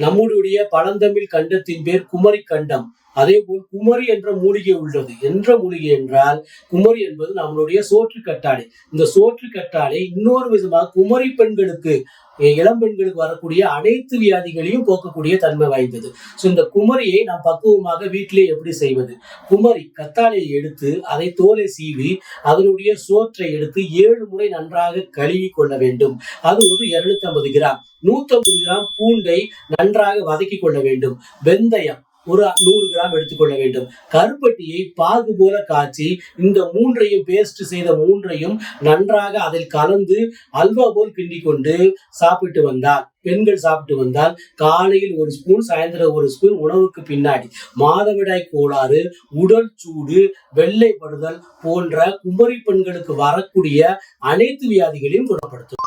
நம்முடைய பழந்தமிழ் கண்டத்தின் பேர் குமரி கண்டம் அதே போல் குமரி என்ற மூலிகை உள்ளது. என்ற மூலிகை என்றால் குமரி என்பது நம்மளுடைய சோற்று கட்டாழை இந்த சோற்று கட்டாழை இன்னொரு விதமாக குமரி பெண்களுக்கு இளம் பெண்களுக்கு வரக்கூடிய அனைத்து வியாதிகளையும் போக்கக்கூடிய தன்மை வாய்ந்தது. ஸோ இந்த குமரியை நாம் பக்குவமாக வீட்டிலே எப்படி செய்வது? குமரி கத்தாழையை எடுத்து அதை தோலை சீவி அதனுடைய சோற்றை எடுத்து ஏழு முறை நன்றாக கழுவி கொள்ள வேண்டும். அது ஒரு 250 கிராம். 150 கிராம் பூண்டை நன்றாக வதக்கி கொள்ள வேண்டும். வெந்தயம் ஒரு நூறு கிராம் எடுத்துக்கொள்ள வேண்டும். கருப்பட்டியை பாகு போல காய்ச்சி இந்த மூன்றையும் பேஸ்ட் செய்த மூன்றையும் நன்றாக அதில் கலந்து அல்வா போல் கிண்டி கொண்டு சாப்பிட்டு வந்தால் பெண்கள் சாப்பிட்டு வந்தால் காலையில் ஒரு ஸ்பூன் சாயந்தரம் ஒரு ஸ்பூன் உணவுக்கு பின்னாடி மாதவிடாய் கோளாறு உடல் சூடு வெள்ளைப்படுதல் போன்ற குமரி பெண்களுக்கு வரக்கூடிய அனைத்து வியாதிகளையும் குணப்படுத்தும்.